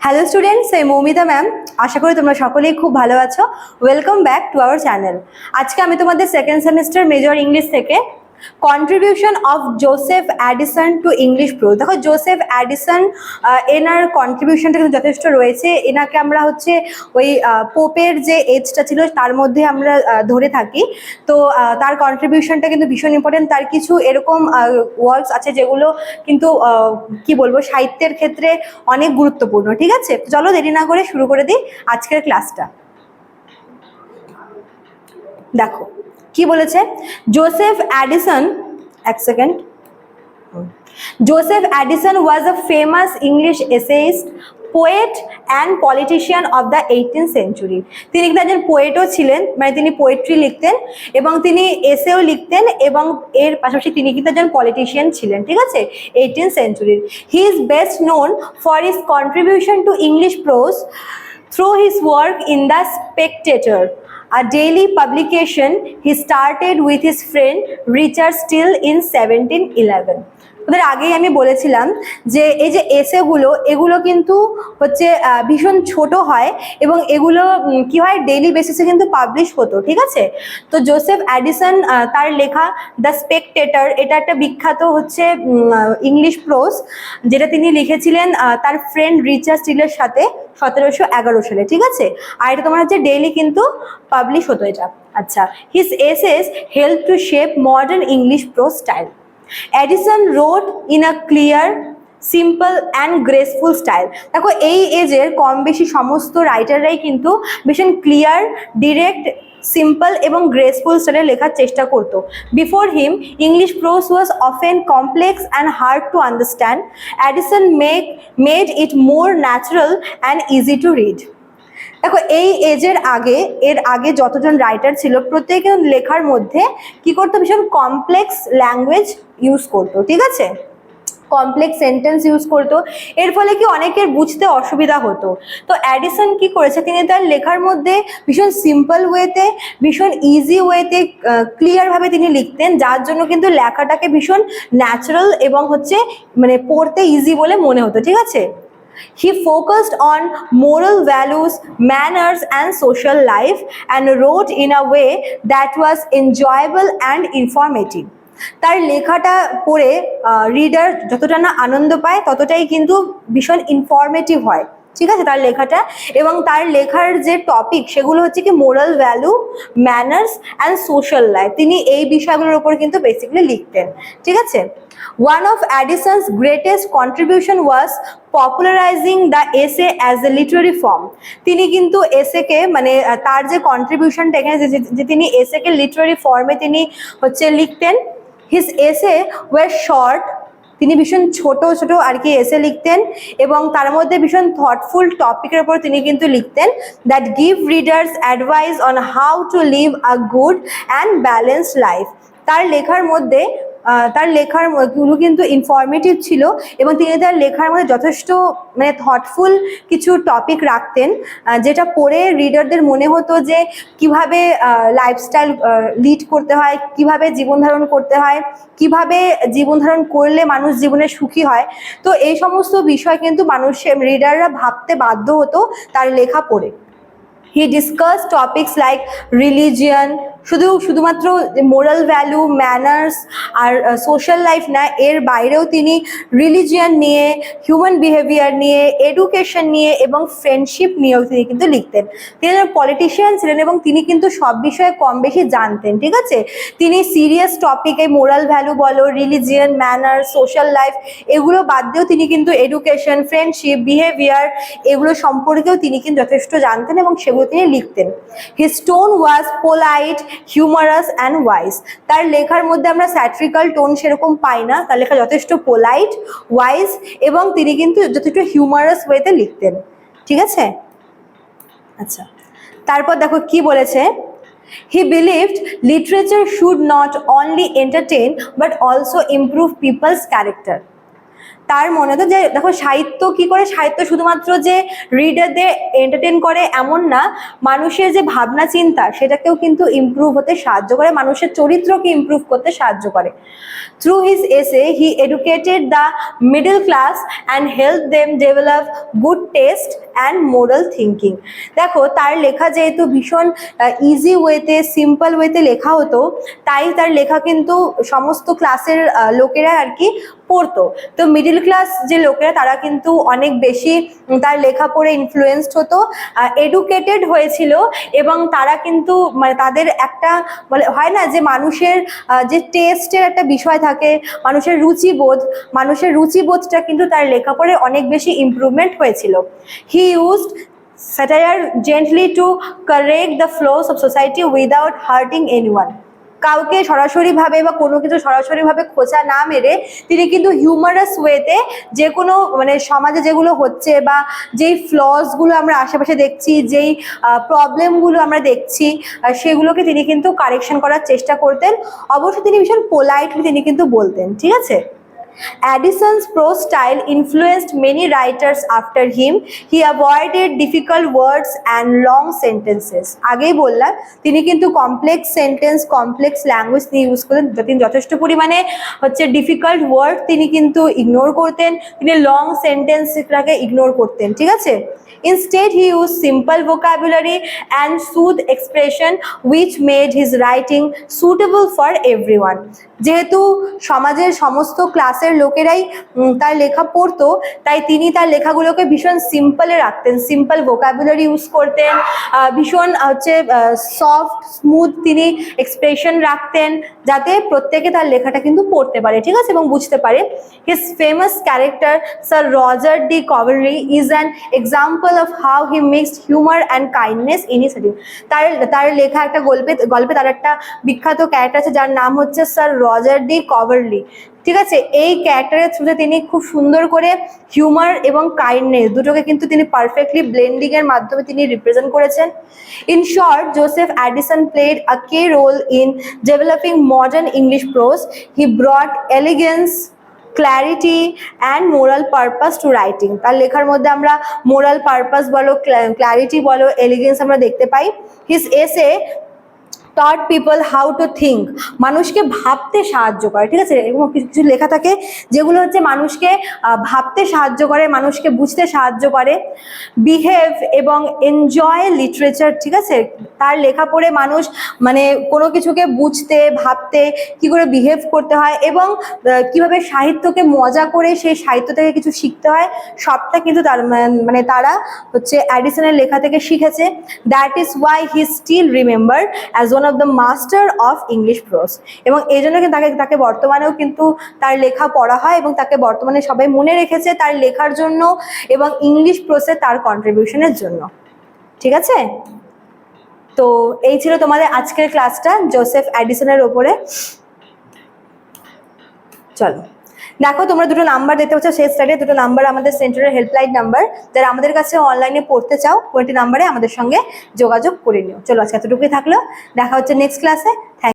Hello students আমি Moumita ma'am আশা করি তোমরা সকলেই খুব ভালো আছো। Welcome back to our channel আজকে আমি তোমাদের সেকেন্ড সেমিস্টার মেজর ইংলিশ থেকে contribution of Joseph Addison to English prose দেখো জোসেফ অ্যাডিসন এনার কন্ট্রিবিউশনটা কিন্তু যথেষ্ট রয়েছে। এনাকে আমরা হচ্ছে ওই পোপের যে এজটা ছিল, তার মধ্যে আমরা ধরে থাকি। তো তার কন্ট্রিবিউশনটা কিন্তু ভীষণ ইম্পর্টেন্ট তার কিছু এরকম ওয়ার্কস আছে যেগুলো কিন্তু কি বলব, সাহিত্যের ক্ষেত্রে অনেক গুরুত্বপূর্ণ, ঠিক আছে? চলো দেরি না করে শুরু করে দিই আজকের ক্লাসটা দেখো কি বলেছে? জোসেফ অ্যাডিসন এক second Joseph Addison was a famous English essayist poet and politician of the eighteen century তিনি কিন্তু একজন পোয়েটও ছিলেন মানে তিনি পোয়েট্রি লিখতেন এবং তিনি এসেও লিখতেন এবং এর পাশাপাশি তিনি কিন্তু একজন পলিটিশিয়ান ছিলেন ঠিক আছে? Eighteen সেঞ্চুরির he is best known for his contribution to English prose through his work in the Spectator, a daily publication he started with his friend Richard Steele in 1711. ওদের আগেই আমি বলেছিলাম যে এই যে এসেগুলো এগুলো কিন্তু হচ্ছে ভীষণ ছোট হয় এবং এগুলো কি হয় ডেইলি বেসিসে কিন্তু পাবলিশ হতো, ঠিক আছে? তো জোসেফ অ্যাডিসন তার লেখা দ্য স্পেকটেটার এটা একটা বিখ্যাত হচ্ছে ইংলিশ প্রোস যেটা তিনি লিখেছিলেন তার ফ্রেন্ড রিচার্ড স্টিলের সাথে সতেরোশো এগারো সালে, ঠিক আছে? আর এটা তোমার হচ্ছে ডেইলি কিন্তু পাবলিশ হতো এটা। আচ্ছা his essays help to shape modern English prose style Addison wrote in a clear simple and graceful style দেখো, এই এজের কম বেশি সমস্ত রাইটাররাই কিন্তু ভীষণ ক্লিয়ার ডিরেক্ট সিম্পল এবং গ্রেসফুল স্টাইলে লেখার চেষ্টা করতো। Before him English prose was often complex and hard to understand Addison make made it more natural and easy to read দেখো, এই এজের আগে, এর আগে যতজন রাইটার ছিল প্রত্যেকে লেখার মধ্যে কি করতো? ভীষণ কমপ্লেক্স ল্যাঙ্গুয়েজ ইউজ করতো, ঠিক আছে? কমপ্লেক্স সেন্টেন্স ইউজ করতো। এর ফলে কি অনেকের বুঝতে অসুবিধা হতো। তো অ্যাডিসন কি করেছে? তিনি তার লেখার মধ্যে ভীষণ সিম্পল ওয়েতে ভীষণ ইজি ওয়েতে ক্লিয়ারভাবে তিনি লিখতেন, যার জন্য কিন্তু লেখাটাকে ভীষণ ন্যাচারাল এবং হচ্ছে মানে পড়তে ইজি বলে মনে হতো, ঠিক আছে? He focused on moral values, manners, and social life and wrote in a way that was enjoyable and informative. তার লেখাটা পড়ে রিডার যতটা না আনন্দ পায় ততটাই কিন্তু ভীষণ ইনফরমেটিভ হয় ঠিক আছে, তার লেখাটা। এবং তার লেখার যে টপিক সেগুলো হচ্ছে কি moral value manners and social life তিনি এই বিষয়গুলোর উপর কিন্তু বেসিক্যালি লিখতেন, ঠিক আছে? One of Addison's greatest contribution was popularising the essay as a literary form তিনি কিন্তু এসেকে মানে তার যে কন্ট্রিবিউশনটা এখানে যে- তিনি এসেকে লিটারি ফর্মে তিনি হচ্ছে লিখতেন। হিজ এসে ওয়ার শর্ট তিনি ভীষণ ছোট ছোট আর কি এসে লিখতেন এবং তার মধ্যে ভীষণ থটফুল টপিকের উপর তিনি কিন্তু লিখতেন that give readers advice on how to live a good and balanced life তার লেখার মধ্যে তার লেখারগুলো কিন্তু ইনফরমেটিভ ছিল এবং তিনি তার লেখার মধ্যে যথেষ্ট মানে থটফুল কিছু টপিক রাখতেন যেটা পড়ে রিডারদের মনে হতো যে কীভাবে লাইফস্টাইল লিড করতে হয়, কীভাবে জীবন ধারণ করতে হয়, কীভাবে জীবন ধারণ করলে মানুষ জীবনে সুখী হয়। তো এই সমস্ত বিষয় কিন্তু মানুষের রিডাররা ভাবতে বাধ্য হতো তার লেখা পড়ে। He discuss topics like religion শুধু, শুধুমাত্র মোরাল ভ্যালু ম্যানার্স আর সোশ্যাল লাইফ না, এর বাইরেও তিনি রিলিজিয়ান নিয়ে হিউম্যান বিহেভিয়ার নিয়ে এডুকেশন নিয়ে এবং ফ্রেন্ডশিপ নিয়েও তিনি কিন্তু লিখতেন। তিনি পলিটিশিয়ান ছিলেন এবং তিনি কিন্তু সব বিষয়ে কম বেশি জানতেন, ঠিক আছে? তিনি সিরিয়াস টপিকে মোরাল ভ্যালু বলো রিলিজিয়ান ম্যানার সোশ্যাল লাইফ এগুলো বাদ দিয়েও তিনি কিন্তু এডুকেশন ফ্রেন্ডশিপ বিহেভিয়ার এগুলো সম্পর্কেও তিনি কিন্তু যথেষ্ট জানতেন এবং সেগুলো তিনি লিখতেন। His tone was polite humorous and wise তার লেখার মধ্যে আমরা স্যাট্রিক্যাল টোন সেরকম পাই না। তার লেখা যথেষ্ট পোলাইট ওয়াইজ এবং তিনি কিন্তু যথেষ্ট হিউমারাস ওয়েতে লিখতেন। ঠিক আছে? আচ্ছা। তারপর দেখো কি বলেছে? He believed literature should not only entertain but also improve people's character তার মনে হতো যে, দেখো সাহিত্য কি করে? সাহিত্য শুধুমাত্র যে রিডারদের এন্টারটেন করে এমন না, মানুষের যে ভাবনা, চিন্তা, সেটাকেও কিন্তু ইমপ্রুভ হতে সাহায্য করে, মানুষের চরিত্রকে ইমপ্রুভ করতে সাহায্য করে। Through his essay he educated the middle class and help them develop good taste and moral thinking দেখো, তার লেখা যেহেতু ভীষণ ইজি ওয়েতে সিম্পল ওয়েতে লেখা হতো, তাই তার লেখা কিন্তু সমস্ত ক্লাসের লোকেরা আর কি পড়তো। তো মিডিল ক্লাস যে লোকেরা, তারা কিন্তু অনেক বেশি তার লেখা পড়ে ইনফ্লুয়েসড হতো এডুকেটেড হয়েছিল এবং তারা কিন্তু মানে তাদের একটা মানে হয় না যে মানুষের যে টেস্টের একটা বিষয় থাকে, মানুষের রুচিবোধ, মানুষের রুচিবোধটা কিন্তু তার লেখা পড়ে অনেক বেশি ইমপ্রুভমেন্ট হয়েছিল। He used satire gently to correct the flows of society without hurting anyone কাউকে সরাসরিভাবে বা কোনো কিছু সরাসরিভাবে খোঁচা না মেরে তিনি কিন্তু হিউমারাস ওয়েতে যে কোনো মানে সমাজে যেগুলো হচ্ছে বা যেই ফ্লসগুলো আমরা আশেপাশে দেখছি, যেই প্রবলেমগুলো আমরা দেখছি সেগুলোকে তিনি কিন্তু কারেকশন করার চেষ্টা করতেন। অবশ্য তিনি ভীষণ পোলাইটলি তিনি কিন্তু বলতেন, ঠিক আছে? Addison's prose style influenced many writers after him. He avoided difficult words and long sentences. আগেই বললাম তিনি কিন্তু কমপ্লেক্স সেন্টেন্স কমপ্লেক্স ল্যাঙ্গুয়েজ তিনি ইউজ করতেন তিনি যথেষ্ট পরিমাণে হচ্ছে ডিফিকাল্ট ওয়ার্ড তিনি কিন্তু ইগনোর করতেন তিনি লং সেন্টেন্সটাকে ইগনোর করতেন ঠিক আছে Instead, he used simple vocabulary and smooth expression which made his writing suitable for everyone. যেহেতু সমাজের সমস্ত ক্লাসের লোকেরাই তার লেখা পড়তো, তাই তিনি তার লেখাগুলোকে ভীষণ সিম্পলে রাখতেন সিম্পল ভোকাবুলারি ইউজ করতেন ভীষণ হচ্ছে সফট স্মুথ তিনি এক্সপ্রেশন রাখতেন, যাতে প্রত্যেকে তার লেখাটা কিন্তু পড়তে পারে, ঠিক আছে? এবং বুঝতে পারে। His famous character Sir Roger de Coverley is an example of how he mixed humour and kindness in his তার তার লেখা একটা গল্পে গল্পে তার একটা বিখ্যাত ক্যারেক্টার আছে, যার নাম হচ্ছে স্যার রজার ডি কভারলি ঠিক আছে? এই ক্যারেক্টারের থ্রুতে তিনি খুব সুন্দর করে হিউমার এবং কাইন্ডনেস দুটোকে কিন্তু তিনি পারফেক্টলি ব্লেন্ডিং এর মাধ্যমে তিনি রিপ্রেজেন্ট করেছেন। In short Joseph Addison played a key role in developing modern English prose he brought elegance clarity and moral purpose to writing তার লেখার মধ্যে আমরা মোরাল পারপাস বলো ক্ল্যারিটি বলো এলিগেন্স আমরা দেখতে পাই। His essay taught people how to think মানুষকে ভাবতে সাহায্য করে, ঠিক আছে? এরকম কিছু কিছু লেখা থাকে যেগুলো হচ্ছে মানুষকে ভাবতে সাহায্য করে, মানুষকে বুঝতে সাহায্য করে। বিহেভ এবং এনজয় লিটারেচার ঠিক আছে? তার লেখা পড়ে মানুষ মানে কোনো কিছুকে বুঝতে, ভাবতে, কি করে বিহেভ করতে হয় এবং কীভাবে সাহিত্যকে মজা করে সেই সাহিত্য থেকে কিছু শিখতে হয়, সবটা কিন্তু তার মানে তারা হচ্ছে অ্যাডিসনের লেখা থেকে শিখেছে। That is why he still remember as one of the master of English prose এবং এই জন্য কিন্তু তাকে তাকে বর্তমানেও কিন্তু তার লেখা পড়া হয় এবং তাকে বর্তমানে সবাই মনে রেখেছে তার লেখার জন্য এবং ইংলিশ প্রোসে তার কন্ট্রিবিউশনের জন্য। ঠিক আছে? তো এই ছিল তোমাদের আজকের ক্লাসটা জোসেফ অ্যাডিসনের ওপরে। চলো। দেখো, তোমরা দুটো নাম্বার দেখতে পাচ্ছ শেষ স্টাডি দুটো নাম্বার আমাদের সেন্টারের হেল্পলাইন নাম্বার যারা আমাদের কাছে অনলাইনে পড়তে চাও কোনটি নাম্বারে আমাদের সঙ্গে যোগাযোগ করে নিও। চলো, আজকে এতটুকুই থাকল। দেখা হচ্ছে নেক্সট ক্লাসে থ্যাংক